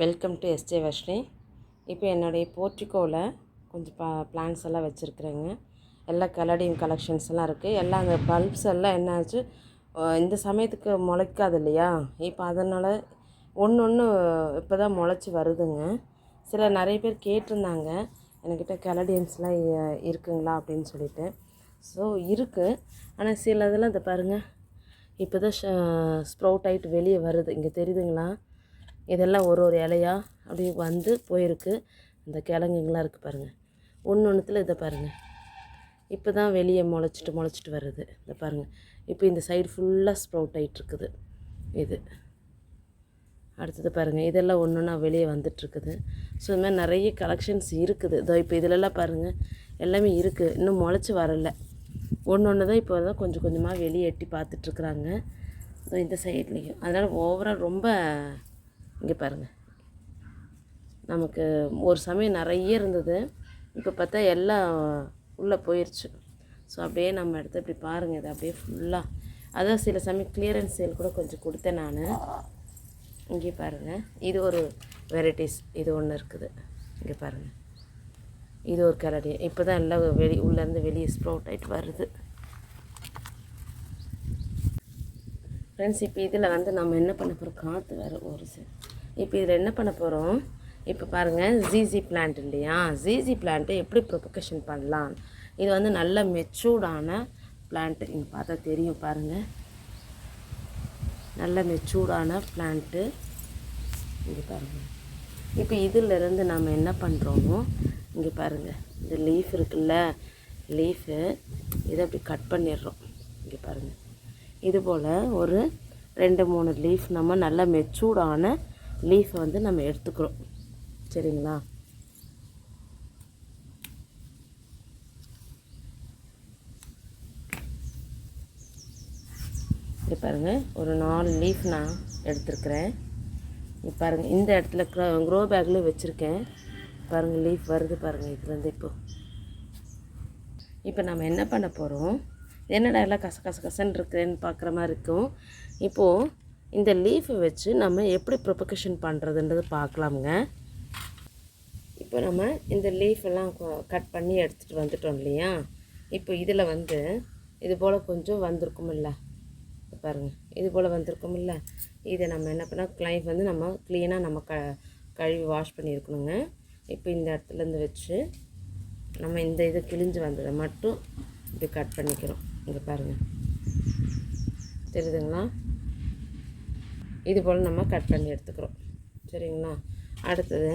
Welcome to SJ Vashni இப்போ என்னுடைய போர்ட்டிகோவில் கொஞ்சம் ப பிளான்ஸ் எல்லாம் வச்சுருக்குறேங்க. எல்லா கலடியும் கலெக்ஷன்ஸ் எல்லாம் இருக்குது எல்லாம் அந்த பல்ப்ஸ் எல்லாம் என்னாச்சு இந்த சமயத்துக்கு முளைக்காது இல்லையா? இப்போ அதனால் ஒன்று ஒன்று இப்போ தான் முளைச்சி வருதுங்க. சில நிறைய பேர் கேட்டிருந்தாங்க. என்கிட்ட கலடியன்ஸ்லாம் இருக்குங்களா அப்படின்னு சொல்லிட்டு. ஸோ இருக்குது ஆனால் சில இதெல்லாம் பாருங்கள் இப்போ தான் ஸ்ப்ரவுட் ஆகிட்டு வெளியே வருது. இங்கே தெரியுதுங்களா? இதெல்லாம் ஒரு ஒரு இலையா? அப்படியே வந்து போயிருக்கு. அந்த கிழங்குங்களாம் இருக்குது பாருங்கள் ஒன்று ஒன்றுத்தில் இதை பாருங்கள் இப்போ தான் வெளியே முளைச்சிட்டு முளைச்சிட்டு வருது. இதை பாருங்கள் இப்போ இந்த சைடு ஃபுல்லாக ஸ்ப்ரவுட் ஆகிட்டு இருக்குது இது. அடுத்தது பாருங்கள் இதெல்லாம் ஒன்று ஒன்றா வெளியே வந்துட்டுருக்குது. ஸோ இது மாதிரி நிறைய கலெக்ஷன்ஸ் இருக்குது. இதோ இப்போ இதிலெல்லாம் பாருங்கள் எல்லாமே இருக்குது இன்னும் முளைச்சி வரல. ஒன்று ஒன்று தான் இப்போ தான் கொஞ்சம் கொஞ்சமாக வெளியே எட்டி பார்த்துட்ருக்குறாங்க இந்த சைட்லேயும் அதனால் ஓவரால் ரொம்ப இங்கே பாருங்கள் நமக்கு ஒரு சமயம் நிறைய இருந்தது. இப்போ பார்த்தா எல்லாம் உள்ளே போயிடுச்சு ஸோ அப்படியே நம்ம எடுத்து இப்படி பாருங்கள் இது அப்படியே ஃபுல்லாக அதான் சில சமயம் கிளியரன்ஸ் சேல் கூட கொஞ்சம் கொடுத்தேன் நான். இங்கே பாருங்கள் இது ஒரு வெரைட்டிஸ் இது ஒன்று இருக்குது. இங்கே பாருங்கள் இது ஒரு கலடி இப்போ தான் எல்லாம் வெளி உள்ளேருந்து வெளியே ஸ்ப்ரவுட் ஆகிட்டு வருது. ஃப்ரெண்ட்ஸ் இப்போ இதில் வந்து நம்ம என்ன பண்ண போகிறோம் காற்று வேறு ஒரு சார் இப்போ இதில் என்ன பண்ண போகிறோம் இப்போ பாருங்கள் ஜிசி பிளான்ட் இல்லையா? ஜிசி பிளான்ட்டை எப்படி ப்ரொபகேஷன் பண்ணலாம்? இது வந்து நல்ல மெச்சூர்டான பிளான்ட்டு இங்கே பார்த்தா தெரியும் பாருங்கள் நல்ல மெச்சூர்டான பிளான்ட்டு இங்கே பாருங்கள் இப்போ இதிலிருந்து நம்ம என்ன பண்ணுறோமோ இங்கே பாருங்கள் இந்த லீஃப் இருக்குல்ல லீஃபு இதை அப்படி கட் பண்ணிடுறோம். இங்கே பாருங்கள் இது போல் ஒரு ரெண்டு மூணு லீஃப் நம்ம நல்ல மெச்சூர்டான லீஃபை வந்து நம்ம எடுத்துக்கிறோம். சரிங்களா? இங்கே பாருங்கள் ஒரு நாலு லீஃப் நான் எடுத்துருக்குறேன். இப்போ பாருங்கள் இந்த இடத்துல க்ரோ பேக்கில் வச்சுருக்கேன். பாருங்கள் லீஃப் வருது பாருங்கள் இதுலேருந்து இப்போ. இப்போ நம்ம என்ன பண்ண போகிறோம் என்னடா எல்லாம் கச கச கசன்னு இருக்குன்னு பார்க்குற மாதிரி இருக்கும். இப்போது இந்த லீஃபை வச்சு நம்ம எப்படி ப்ரொபகேஷன் பண்ணுறதுன்றது பார்க்கலாமுங்க. இப்போ நம்ம இந்த லீஃப் எல்லாம் கட் பண்ணி எடுத்துகிட்டு வந்துட்டோம் இல்லையா? இப்போ இதில் வந்து இது போல் கொஞ்சம் வந்திருக்குமில்ல. இல்லை பாருங்கள் இது போல் வந்திருக்குமில்ல. இதை நம்ம என்ன பண்ணால் கிளைஃப் வந்து நம்ம க்ளீனாக நம்ம க கழுவி வாஷ் பண்ணியிருக்கணுங்க. இப்போ இந்த இடத்துலேருந்து வச்சு நம்ம இந்த இது கிழிஞ்சு வந்ததை மட்டும் இப்படி கட் பண்ணிக்கிறோம். இங்கே பாருங்கள் தெரியுதுங்களா? இது போல் நம்ம கட் பண்ணி எடுத்துக்கிறோம். சரிங்களா? அடுத்தது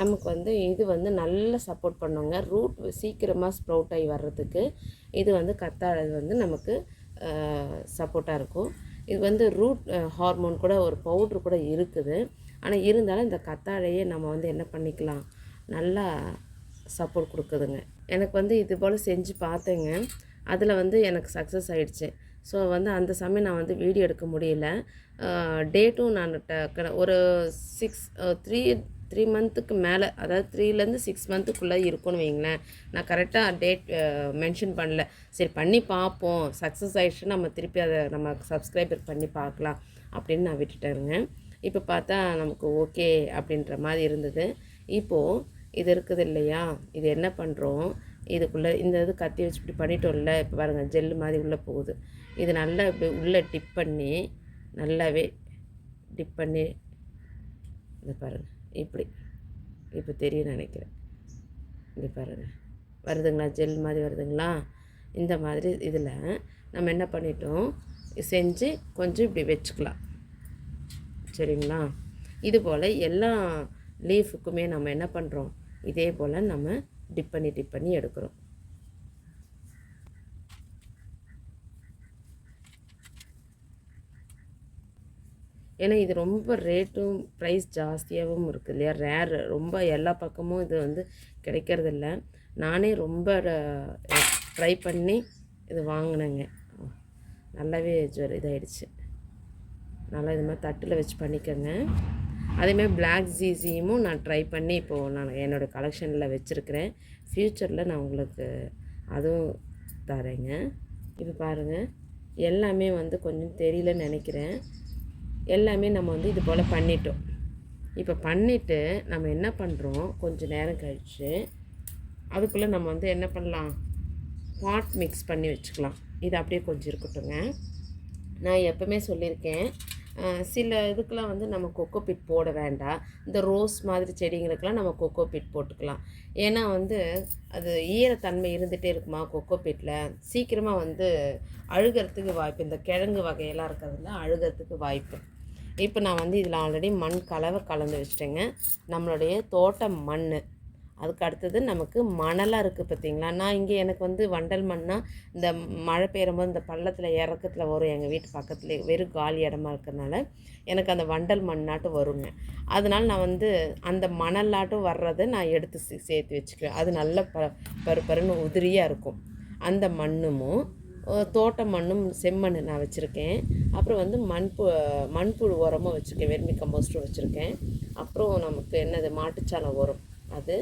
நமக்கு வந்து இது வந்து நல்லா சப்போர்ட் பண்ணுங்க. ரூட் சீக்கிரமாக ஸ்ப்ரவுட் ஆகி வர்றதுக்கு இது வந்து கத்தாழை வந்து நமக்கு சப்போர்ட்டாக இருக்கும். இது வந்து ரூட் ஹார்மோன் கூட ஒரு பவுட்ரு கூட இருக்குது. ஆனால் இருந்தாலும் இந்த கத்தாழையே நம்ம வந்து என்ன பண்ணிக்கலாம்? நல்லா சப்போர்ட் கொடுக்குதுங்க. எனக்கு வந்து இது போல் செஞ்சு பார்த்தேங்க. அதில் வந்து எனக்கு சக்ஸஸ் ஆகிடுச்சு ஸோ வந்து அந்த சமயம் நான் வந்து வீடியோ எடுக்க முடியல. டேட்டும் நான் ஒரு சிக்ஸ் த்ரீ த்ரீ மந்த்துக்கு மேலே அதாவது த்ரீலேருந்து சிக்ஸ் மந்த்துக்குள்ளே இருக்கும்னு வைங்களேன். நான் கரெக்டாக டேட் மென்ஷன் பண்ணல. சரி பண்ணி பார்ப்போம். சக்ஸஸ் ஆகிடுச்சு நம்ம திருப்பி அதை நம்ம சப்ஸ்கிரைபர் பண்ணி பார்க்கலாம் அப்படின்னு நான் விட்டுட்டேங்க இப்போ பார்த்தா நமக்கு ஓகே அப்படின்ற மாதிரி இருந்தது. இப்போது இது இருக்குது இல்லையா? இது என்ன பண்ணுறோம் இதுக்குள்ளே இந்த இது கத்தி வச்சு இப்படி பண்ணிட்டோம்ல? இப்போ பாருங்கள் ஜெல்லு மாதிரி உள்ளே போகுது. இது நல்லா இப்படி உள்ளே டிப் பண்ணி நல்லாவே டிப் பண்ணி இந்த பாருங்கள் இப்படி. இப்போ தெரியும் நினைக்கிறேன். இப்படி பாருங்கள் வருதுங்களா? ஜெல் மாதிரி வருதுங்களா? இந்த மாதிரி இதில் நம்ம என்ன பண்ணிட்டோம்? செஞ்சு கொஞ்சம் இப்படி வச்சுக்கலாம். சரிங்களா? இது போல் எல்லா லீஃபுக்குமே நம்ம என்ன பண்ணுறோம் இதே போல் நம்ம டிப் பண்ணி டிப் பண்ணி எடுக்கிறோம். ஏன்னா இது ரொம்ப ரேட்டும் ப்ரைஸ் ஜாஸ்தியாகவும் இருக்குது இல்லையா? ரேர் ரொம்ப எல்லா பக்கமும் இது வந்து கிடைக்கிறதில்ல. நானே ரொம்ப ட்ரை பண்ணி இது வாங்கினேங்க. நல்லாவே ஜுவல் இதாகிடுச்சு நல்லா இது மாதிரி தட்டில் வச்சு பண்ணிக்கோங்க. அதேமாதிரி பிளாக் ஜீசியும் நான் ட்ரை பண்ணி இப்போது நான் என்னோடய கலெக்ஷனில் வச்சுருக்கிறேன். ஃப்யூச்சரில் நான் உங்களுக்கு அதுவும் தரேங்க. இப்போ பாருங்கள் எல்லாமே வந்து கொஞ்சம் தெரியலன்னு நினைக்கிறேன். எல்லாமே நம்ம வந்து இது போல் பண்ணிட்டோம். இப்போ பண்ணிவிட்டு நம்ம என்ன பண்ணுறோம் கொஞ்சம் நேரம் கழித்து அதுக்குள்ளே நம்ம வந்து என்ன பண்ணலாம்? பாட் மிக்ஸ் பண்ணி வச்சுக்கலாம். இது அப்படியே கொஞ்சம் இருக்கட்டுங்க. நான் எப்பவுமே சொல்லியிருக்கேன் சில இதுக்கெலாம் வந்து நம்ம கொக்கோ பிட் போட வேண்டாம். இந்த ரோஸ் மாதிரி செடிங்களுக்கெலாம் நம்ம கொக்கோ பிட் போட்டுக்கலாம். ஏன்னா வந்து அது ஈரத்தன்மை இருந்துகிட்டே இருக்குமா கொக்கோ பிட்டில் சீக்கிரமாக வந்து அழுகிறதுக்கு வாய்ப்பு இந்த கிழங்கு வகையெல்லாம் இருக்கிறதுல அழுகிறதுக்கு வாய்ப்பு. இப்போ நான் வந்து இதில் ஆல்ரெடி மண் கலவை கலந்து வச்சிட்டேங்க. நம்மளுடைய தோட்ட மண். அதுக்கு அடுத்தது நமக்கு மணலாக இருக்குது பார்த்தீங்களா? நான் இங்கே எனக்கு வந்து வண்டல் மண்ணால் இந்த மழை பெய்யும்போது இந்த பள்ளத்தில் இறக்கத்தில் வரும். எங்கள் வீட்டு பக்கத்தில் வெறும் காலி இடமா இருக்கிறதுனால எனக்கு அந்த வண்டல் மண்ணாட்டும் வருங்க. அதனால் நான் வந்து அந்த மணலாட்டும் வர்றதை நான் எடுத்து சே- சேர்த்து வச்சுக்குவேன். அது நல்ல ப பரு பருன்னு உதிரியாக இருக்கும். அந்த மண்ணுமும் தோட்ட மண்ணும் செம்மண் நான் வச்சுருக்கேன். அப்புறம் வந்து மண்பு மண்புழு உரமும் வச்சுருக்கேன். வெர்மி கம்போஸ்ட்டும் வச்சுருக்கேன். அப்புறம் நமக்கு என்னது? மாட்டுச்சாணம் உரம் அது.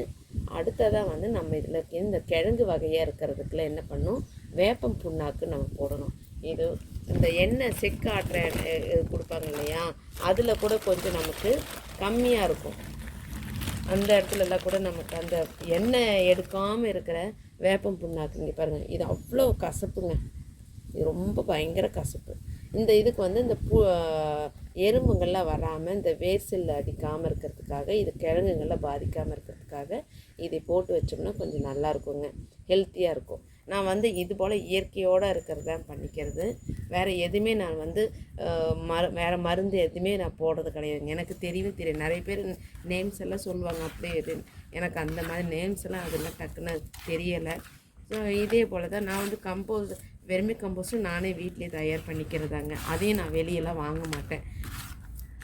அடுத்ததாக வந்து நம்ம இதில் இந்த கிழங்கு வகையாக இருக்கிறதுக்குள்ள என்ன பண்ணணும்? வேப்பம் புண்ணாக்கு நம்ம போடணும். இது இந்த எண்ணெய் செக்கு ஆட்டுற இது கொடுப்பாங்க இல்லையா? அதில் கூட கொஞ்சம் நமக்கு கம்மியாக இருக்கும். அந்த இடத்துலலாம் கூட நமக்கு அந்த எண்ணெய் எடுக்காமல் இருக்கிற வேப்பம் புண்ணாக்கு இங்கே பாருங்கள் இது அவ்வளோ கசப்புங்க. இது ரொம்ப பயங்கர கசப்பு. இந்த இதுக்கு வந்து இந்த பூ எறும்புங்கள்லாம் வராமல் இந்த வேர்சில் அடிக்காமல் இருக்கிறதுக்காக இது கிழங்குங்கள்லாம் பாதிக்காமல் இருக்கிறதுக்காக இதை போட்டு வச்சோம்னா கொஞ்சம் நல்லா இருக்குங்க. ஹெல்த்தியாக இருக்கும். நான் வந்து இது போல் இயற்கையோடு இருக்கிறது தான் பண்ணிக்கிறது. வேறு எதுவுமே நான் வந்து மரு வேறு மருந்து எதுவுமே நான் போடுறது கிடையாதுங்க. எனக்கு தெரியவே தெரியும் நிறைய பேர் நேம்ஸ் எல்லாம் சொல்லுவாங்க. அப்படியே இது எனக்கு அந்த மாதிரி நேம்ஸ் எல்லாம் அதெல்லாம் டக்குன்னு தெரியலை. ஸோ இதே போல் தான் நான் வந்து கம்போஸ் வெறுமை கம்போஸ்ட்டும் நானே வீட்டிலே தயார் பண்ணிக்கிறதாங்க. அதையும் நான் வெளியெல்லாம் வாங்க மாட்டேன்.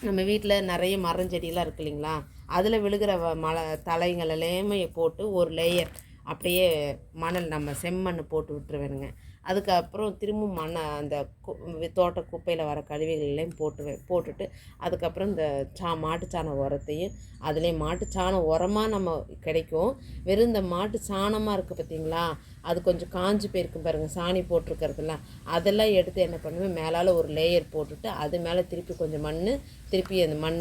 நம்ம வீட்டில் நிறைய மரஞ்செடியெல்லாம் இருக்கு இல்லைங்களா? அதில் விழுகிற வ- மலை தலைங்கள் போட்டு ஒரு லேயர் அப்படியே மணல் நம்ம செம்மண் போட்டு விட்டுருவேனுங்க. அதுக்கப்புறம் திரும்பவும் மண்ணை அந்த கு தோட்ட குப்பையில் வர கழிவுகளையும் போட்டுவேன் போட்டுட்டு அதுக்கப்புறம் இந்த சா மாட்டுச்சாண உரத்தையும் அதுலேயும் மாட்டுச்சாண உரமாக நம்ம கிடைக்கும். வெறும் இந்த மாட்டு சாணமாக இருக்குது பார்த்தீங்களா அது கொஞ்சம் காஞ்சு போயிருக்கும் பாருங்கள் சாணி போட்டிருக்கறதுலாம் அதெல்லாம் எடுத்து என்ன பண்ணுவேன் மேலால் ஒரு லேயர் போட்டுட்டு அது மேலே திருப்பி கொஞ்சம் மண் திருப்பி அந்த மண்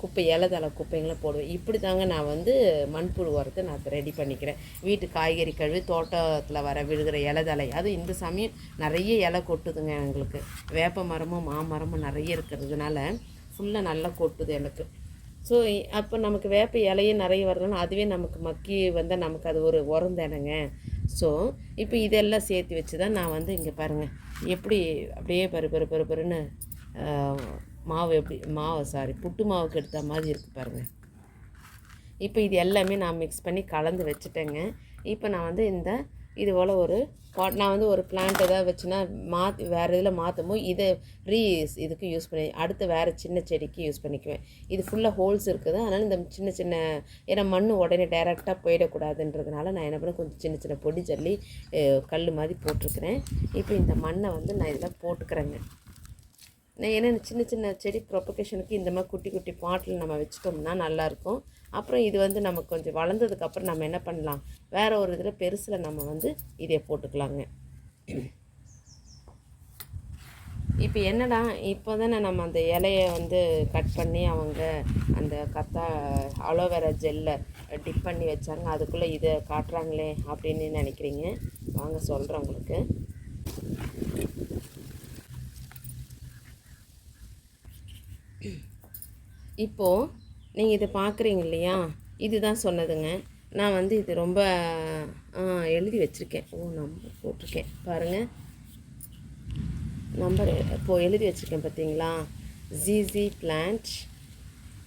குப்பை இலதலை குப்பைங்களை போடுவேன். இப்படி தாங்க நான் வந்து மண்புழு உரத்தை நான் ரெடி பண்ணிக்கிறேன். வீட்டு காய்கறி கழுவி தோட்டத்தில் வர விழுகிற இலதலை அது இந்த சமயம் நிறைய இலை கொட்டுதுங்க எங்களுக்கு. வேப்ப மரமும் மாமரமும் நிறைய இருக்கிறதுனால ஃபுல்லாக நல்லா கொட்டுது எனக்கு. ஸோ அப்போ நமக்கு வேப்ப இலையும் நிறைய வரதுனால அதுவே நமக்கு மக்கி வந்தால் நமக்கு அது ஒரு உரம் தானேங்க. ஸோ இப்போ இதெல்லாம் சேர்த்து வச்சு தான் நான் வந்து இங்கே பாருங்கள் எப்படி அப்படியே பரு பரு பரு பருன்னு மாவு எப்படி மாவு சாரி புட்டு மாவுக்கு எடுத்த மாதிரி இருக்குது பாருங்கள் இப்போ இது எல்லாமே நான் மிக்ஸ் பண்ணி கலந்து வச்சுட்டேங்க. இப்போ நான் வந்து இந்த இது போல் ஒரு நான் வந்து ஒரு பிளான்ட் ஏதாவது வச்சுன்னா மாற்றி வேறு இதில் மாற்றும்போது இதை ரீஸ் இதுக்கு யூஸ் பண்ணி அடுத்து வேறு சின்ன செடிக்கு யூஸ் பண்ணிக்குவேன். இது ஃபுல்லாக ஹோல்ஸ் இருக்குது. அதனால் இந்த சின்ன சின்ன ஏன்னா மண் உடனே டைரெக்டாக போயிடக்கூடாதுன்றதுனால நான் என்ன பண்ணேன் கொஞ்சம் சின்ன சின்ன பொடி ஜல்லி கல் மாதிரி போட்டிருக்கிறேன். இப்போ இந்த மண்ணை வந்து நான் இதில் போட்டுக்கிறேங்க. நான் ஏன்னா சின்ன சின்ன செடி ப்ரொபகேஷனுக்கு இந்த மாதிரி குட்டி குட்டி பாட்டில் நம்ம வச்சுட்டோம்னா நல்லாயிருக்கும் அப்புறம் இது வந்து நமக்கு கொஞ்சம் வளர்ந்ததுக்கப்புறம் நம்ம என்ன பண்ணலாம்? வேறு ஒரு இதில் பெருசில் நம்ம வந்து இதை போட்டுக்கலாங்க. இப்போ என்னடா இப்போ தானே நம்ம அந்த இலையை வந்து கட் பண்ணி அவங்க அந்த கத்தா அலோவேரா ஜெல்லை டிப் பண்ணி வச்சாங்க அதுக்குள்ளே இதை காட்டுறாங்களே அப்படின்னு நினைக்கிறீங்க. வாங்க சொல்கிறேன் உங்களுக்கு. இப்போது நீங்கள் இதை பார்க்குறீங்க இல்லையா? இதுதான் சொன்னதுங்க. நான் வந்து இது ரொம்ப எழுதி வச்சுருக்கேன். ஓ நம்பர் போட்டிருக்கேன். பாருங்கள் நம்பர் இப்போது எழுதி வச்சுருக்கேன் பார்த்தீங்களா G G plant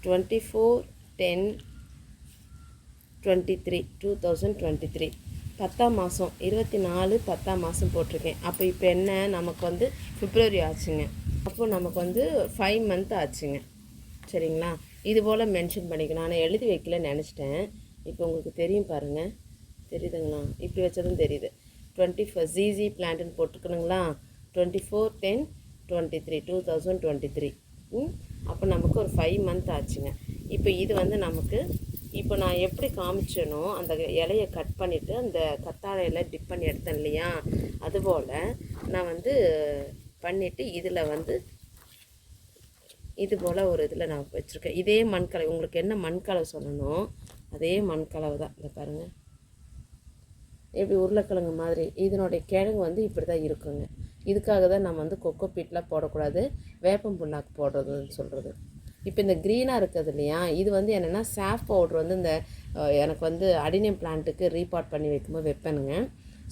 twenty four ten twenty three two thousand twenty three பத்தாம் மாதம் இருபத்தி நாலு பத்தாம் மாதம் போட்டிருக்கேன். அப்போ இப்போ என்ன? நமக்கு வந்து பிப்ரவரி ஆச்சுங்க. அப்போது நமக்கு வந்து ஃபைவ் மந்த் ஆச்சுங்க. சரிங்களா? இது போல் மென்ஷன் பண்ணிக்கணும். ஆனால் எழுதி வைக்கலன்னு நினச்சிட்டேன். இப்போ உங்களுக்கு தெரியும் பாருங்கள் தெரியுதுங்களா? இப்படி வச்சதும் தெரியுது. டுவெண்ட்டி ஃபோர் ஜிஜி பிளான்ட்டுன்னு போட்டிருக்கணுங்களா? Twenty four ten twenty three two thousand twenty three அப்போ நமக்கு ஒரு ஃபைவ் மந்த் ஆச்சுங்க. இப்போ இது வந்து நமக்கு இப்போ நான் எப்படி காமிச்சேனோ அந்த இலையை கட் பண்ணிவிட்டு அந்த கத்தாழையில் டிப் பண்ணி எடுத்தேன் இல்லையா? அதுபோல் நான் வந்து பண்ணிவிட்டு இதில் வந்து இது போல் ஒரு இதில் நான் வச்சுருக்கேன். இதே மண்கலை உங்களுக்கு என்ன மண்கலை சொல்லணும்? அதே மண் கலவை தான். இந்த பாருங்கள் எப்படி உருளைக்கிழங்கு மாதிரி இதனுடைய கிழங்கு வந்து இப்படி தான் இருக்குங்க. இதுக்காக தான் நம்ம வந்து கொக்கோ பீட்லாம் போடக்கூடாது. வேப்பம் புண்ணாக்கு போடுறதுன்னு சொல்கிறது இப்போ இந்த க்ரீனாக இருக்குது இல்லையா? இது வந்து என்னென்னா சாஃப் பவுட்ரு வந்து இந்த எனக்கு வந்து அடினியம் பிளான்ட்டுக்கு ரீபார்ட் பண்ணி வைக்கும்போது வைப்பேனுங்க.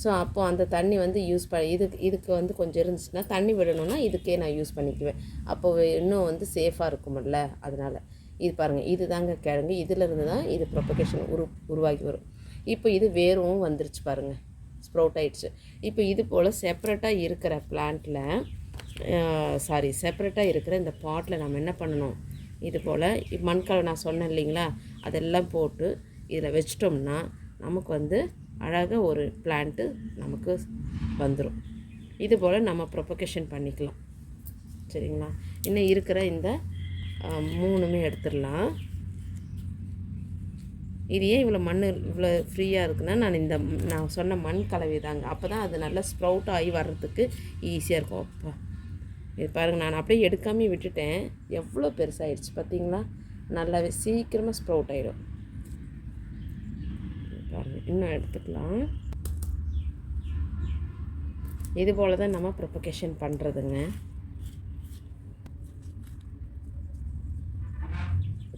ஸோ அப்போது அந்த தண்ணி வந்து யூஸ் ப இதுக்கு இதுக்கு வந்து கொஞ்சம் இருந்துச்சுன்னா தண்ணி விடணும்னா இதுக்கே நான் யூஸ் பண்ணிக்குவேன். அப்போ இன்னும் வந்து சேஃபாக இருக்குமில்ல அதனால். இது பாருங்கள் இது தாங்க கிழங்கு இதிலிருந்து தான் இது ப்ரொபகேஷன் உரு உருவாகி வரும். இப்போ இது வேரும் வந்துருச்சு பாருங்கள் ஸ்ப்ரவுட் ஆயிடுச்சு. இப்போ இது போல் செப்பரேட்டாக இருக்கிற பிளான்ட்டில் சாரி செப்பரேட்டாக இருக்கிற இந்த பாட்டில் நம்ம என்ன பண்ணணும்? இது போல் மண்கலவை நான் சொன்னேன் இல்லைங்களா அதெல்லாம் போட்டு இதில் வச்சிட்டோம்னா நமக்கு வந்து அழகாக ஒரு பிளான்ட்டு நமக்கு வந்துடும் இது போல் நம்ம ப்ரொபகேஷன் பண்ணிக்கலாம். சரிங்களா? இன்னும் இருக்கிற இந்த மூணுமே எடுத்துடலாம். இது ஏன் இவ்வளோ மண் இவ்வளோ ஃப்ரீயாக இருக்குன்னா நான் இந்த நான் சொன்ன மண் கலவை தாங்க. அப்போ தான் அது நல்லா ஸ்ப்ரவுட் ஆகி வர்றதுக்கு ஈஸியாக இருக்கும். அப்பா. இது பாருங்கள் நான் அப்படியே எடுக்காமே விட்டுட்டேன். எவ்வளோ பெருசாகிடுச்சு பார்த்தீங்களா நல்லாவே சீக்கிரமாக ஸ்ப்ரவுட் ஆகிடும் பாருங்கள் இன்னும் எடுத்துக்கலாம். இது போல் தான் நம்ம ப்ரொபகேஷன் பண்ணுறதுங்க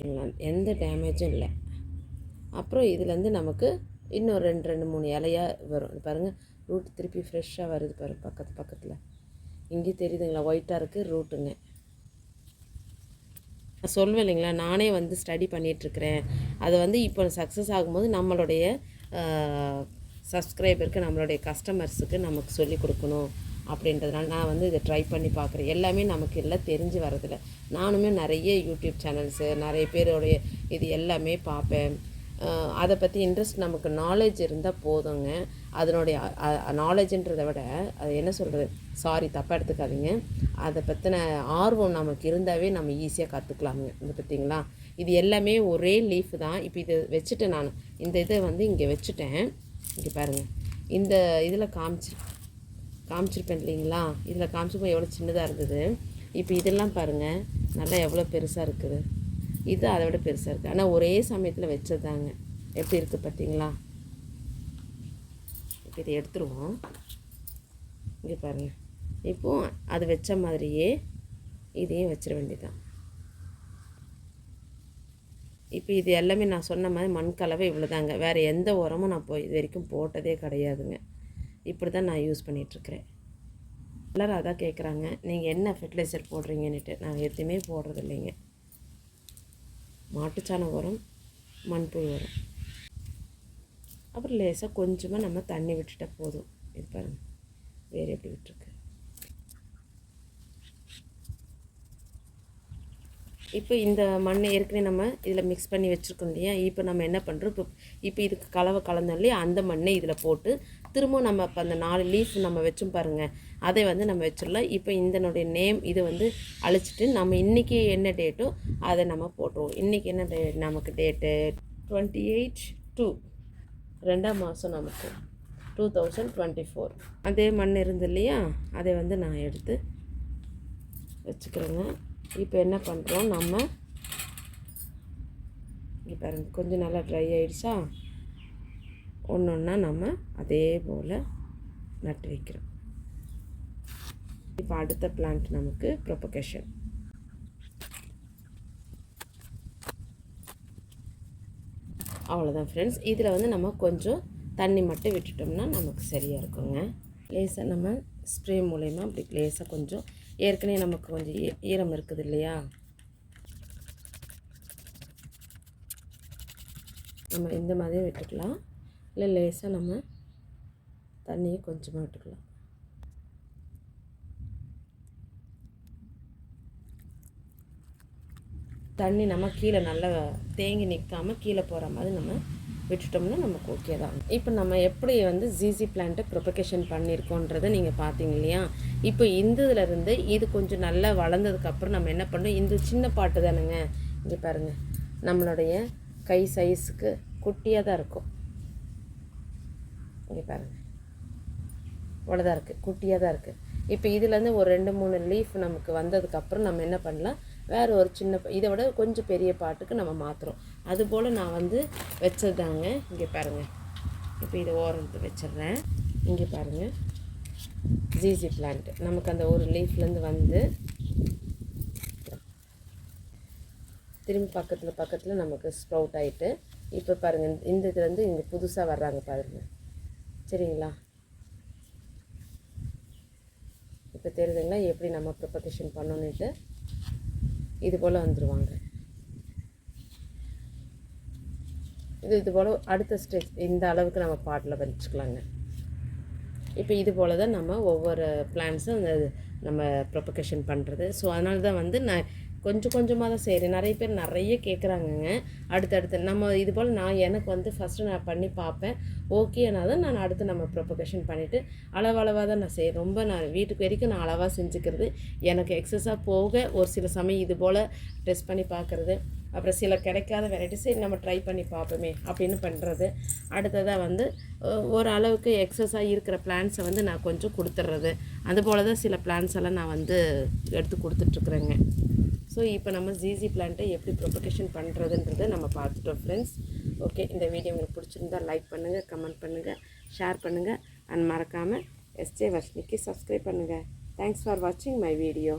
சரிங்களா? எந்த டேமேஜும் இல்லை. அப்புறம் இதுலேருந்து நமக்கு இன்னும் ரெண்டு ரெண்டு மூணு இலையா வரும். பாருங்கள் ரூட் திருப்பி ஃப்ரெஷ்ஷாக வருது பாரு பக்கத்து பக்கத்தில். இங்கே தெரியுதுங்களா ஒயிட்டாக இருக்குது ரூட்டுங்க நான் சொல்வேன் இல்லைங்களா நானே வந்து ஸ்டடி பண்ணிகிட்ருக்கிறேன் அது வந்து இப்போ சக்ஸஸ் ஆகும்போது நம்மளுடைய சப்ஸ்கிரைபருக்கு நம்மளுடைய கஸ்டமர்ஸுக்கு நமக்கு சொல்லி கொடுக்கணும். அப்படின்றதுனால நான் வந்து இதை ட்ரை பண்ணி பார்க்குறேன். எல்லாமே நமக்கு எல்லாம் தெரிஞ்சு வரதில்ல நானுமே நிறைய யூடியூப் சேனல்ஸு நிறைய பேருடைய இது எல்லாமே பார்ப்பேன். அதை பற்றி இன்ட்ரெஸ்ட் நமக்கு நாலேஜ் இருந்தால் போதுங்க. அதனுடைய நாலேஜுன்றதை விட அது என்ன சொல்கிறது சாரி தப்பாக எடுத்துக்காதீங்க. அதை பற்றின ஆர்வம் நமக்கு இருந்தாவே நம்ம ஈஸியாக கற்றுக்கலாமுங்க இது பார்த்திங்களா இது எல்லாமே ஒரே லீஃப் தான். இப்போ இது வச்சுட்டேன் நான் இந்த இதை வந்து இங்கே வச்சுட்டேன். இங்கே பாருங்கள் இந்த இதில் காமிச்சு காமிச்சிருப்பேன் இல்லைங்களா? இதில் காமிச்சப்போ எவ்வளோ சின்னதாக இருந்தது. இப்போ இதெல்லாம் பாருங்கள் நல்லா எவ்வளோ பெருசாக இருக்குது. இது அதை விட பெருசாக இருக்குது. ஆனால் ஒரே சமயத்தில் வச்சதாங்க எப்படி இருக்குது பார்த்தீங்களா? இப்போ இதை எடுத்துருவோம். இங்கே பாருங்கள் இப்போது அது வச்ச மாதிரியே இதையும் வச்சிட வேண்டியதுதான். இப்போ இது எல்லாமே நான் சொன்ன மாதிரி மண் கலவை இவ்வளோதாங்க. வேறு எந்த உரமும் நான் போய் இது வரைக்கும் போட்டதே கிடையாதுங்க. இப்படி தான் நான் யூஸ் பண்ணிகிட்ருக்கிறேன் எல்லோரும் அதான் கேட்குறாங்க நீங்கள் என்ன ஃபெர்டிலைசர் போடுறீங்கன்னுட்டு. நான் எதுவுமே போடுறது இல்லைங்க மாட்டுச்சாண உரம் மண்புழு உரம் அப்புறம் லேசாக கொஞ்சமாக நம்ம தண்ணி விட்டுட்டா போதும். இது பாருங்கள் வேறு எப்படி விட்டுருக்கு? இப்போ இந்த மண்ணை ஏற்கனவே நம்ம இதில் மிக்ஸ் பண்ணி வச்சுருக்கோம் இல்லையா? இப்போ நம்ம என்ன பண்ணுறோம் இப்போ இப்போ இதுக்கு கலவை கலந்தோம் இல்லையா? அந்த மண்ணை இதில் போட்டு திரும்ப நம்ம இப்போ அந்த நாலு லீஃப் நம்ம வச்சோம் பாருங்கள் அதை வந்து நம்ம வச்சிடலாம். இப்போ இதனுடைய நேம் இது வந்து அழிச்சிட்டு நம்ம இன்றைக்கி என்ன டேட்டோ அதை நம்ம போட்டுருவோம். இன்றைக்கி என்ன டே நமக்கு டேட்டு டுவெண்ட்டி எயிட் டூ ரெண்டாம் மாதம் நமக்கு டூ தௌசண்ட் டுவெண்ட்டி ஃபோர் அதே மண் இருந்து இல்லையா? அதை வந்து நான் எடுத்து வச்சுக்கிறேங்க. இப்போ என்ன பண்ணுறோம் நம்ம இங்கே பாருங்கள் கொஞ்சம் நல்லா ட்ரை ஆகிடுச்சா ஒன்று ஒன்றா நம்ம அதே போல் நட்டு வைக்கிறோம். இப்போ அடுத்த பிளான்ட் நமக்கு ப்ரொபகேஷன் அவ்வளோதான் ஃப்ரெண்ட்ஸ் இதில் வந்து நம்ம கொஞ்சம் தண்ணி மட்டும் விட்டுட்டோம்னா நமக்கு சரியாக இருக்குங்க. லேசாக நம்ம ஸ்ப்ரே மூலயமா அப்படி லேசாக கொஞ்சம் ஏற்கனவே நமக்கு கொஞ்சம் ஈ- ஈரம் இருக்குது இல்லையா? நம்ம இந்த மாதிரியே விட்டுக்கலாம். இல்லை லேசாக நம்ம தண்ணியை கொஞ்சமாக விட்டுக்கலாம். தண்ணி நம்ம கீழே நல்லா தேங்கி நிற்காம கீழே போகிற மாதிரி நம்ம விட்டுட்டோம்னா நமக்கு ஓகே தான். இப்போ நம்ம எப்படி வந்து ஜிசி பிளான்ட்டை ப்ரொபகேஷன் பண்ணியிருக்கோன்றதை நீங்கள் பார்த்தீங்க இல்லையா? இப்போ இந்த இதுல இருந்து இது கொஞ்சம் நல்லா வளர்ந்ததுக்கப்புறம் நம்ம என்ன பண்ணோம் இந்த சின்ன பாட்டு தானுங்க. இங்கே பாருங்கள் நம்மளுடைய கை சைஸுக்கு குட்டியாக தான் இருக்கும். இங்கே பாருங்கள் இவ்வளோதான் இருக்குது குட்டியாக தான் இருக்குது இப்போ இதுலேருந்து ஒரு ரெண்டு மூணு லீஃப் நமக்கு வந்ததுக்கப்புறம் நம்ம என்ன பண்ணலாம்? வேறு ஒரு சின்ன இதை விட கொஞ்சம் பெரிய பாட்டுக்கு நம்ம மாற்றுறோம் அதுபோல் நான் வந்து வச்சதாங்க இங்கே பாருங்கள் இப்போ இதை ஓரத்து வச்சிடுறேன். இங்கே பாருங்கள் ஜிஜி பிளான்ட் நமக்கு அந்த ஒரு லீஃப்லேருந்து வந்து திரும்பி பக்கத்தில் பக்கத்தில் நமக்கு ஸ்ப்ரவுட் ஆகிட்டு இப்போ பாருங்கள் இந்த இதுலேருந்து இங்கே புதுசாக வர்றாங்க பாருங்கள் சரிங்களா? இப்போ தெரியுதுங்களா எப்படி நம்ம ப்ரிப்பகேஷன் பண்ணணுன்ட்டு இது போல் வந்துடுவாங்க இது இது போல் அடுத்த ஸ்டெப் இந்த அளவுக்கு நம்ம பாட்டில் வச்சுக்கலாங்க. இப்போ இது போல் தான் நம்ம ஒவ்வொரு பிளான்ஸும் அந்த நம்ம ப்ரொபகேஷன் பண்ணுறது ஸோ அதனால தான் வந்து நான் கொஞ்சம் கொஞ்சமாக தான் செய்கிறேன் நிறைய பேர் நிறைய கேட்குறாங்கங்க அடுத்தடுத்து நம்ம இது போல் நான் எனக்கு வந்து ஃபஸ்ட்டு நான் பண்ணி பார்ப்பேன். ஓகேனா தான் நான் அடுத்து நம்ம ப்ரொபகேஷன் பண்ணிவிட்டு அளவளவாக தான் நான் செய்கிறேன் ரொம்ப நான் வீட்டுக்கு வரைக்கும் நான் அளவாக செஞ்சுக்கிறது. எனக்கு எக்ஸஸாக போக ஒரு சில சமயம் இது போல் டெஸ்ட் பண்ணி பார்க்குறது அப்புறம் சில கிடைக்காத வெரைட்டிஸ் நம்ம ட்ரை பண்ணி பார்ப்போமே அப்படின்னு பண்ணுறது அடுத்ததாக வந்து ஒரு அளவுக்கு எக்ஸஸாக இருக்கிற பிளான்ஸை வந்து நான் கொஞ்சம் கொடுத்துட்றது. அதுபோல் தான் சில பிளான்ஸ் எல்லாம் நான் வந்து எடுத்து கொடுத்துட்ருக்குறேங்க. ஸோ இப்போ நம்ம ஜிசி பிளான்ட்டை எப்படி ப்ரொபகேஷன் பண்ணுறதுன்றதை நம்ம பார்த்துட்டோம் ஃப்ரெண்ட்ஸ் ஓகே இந்த வீடியோ உங்களுக்கு பிடிச்சிருந்தா லைக் பண்ணுங்கள் கமெண்ட் பண்ணுங்கள் ஷேர் பண்ணுங்கள் அண்ட் மறக்காமல் எஸ்ஜே வர்ஷினிக்கு சப்ஸ்கிரைப் பண்ணுங்கள் தேங்க்ஸ் ஃபார் வாட்சிங் மை வீடியோ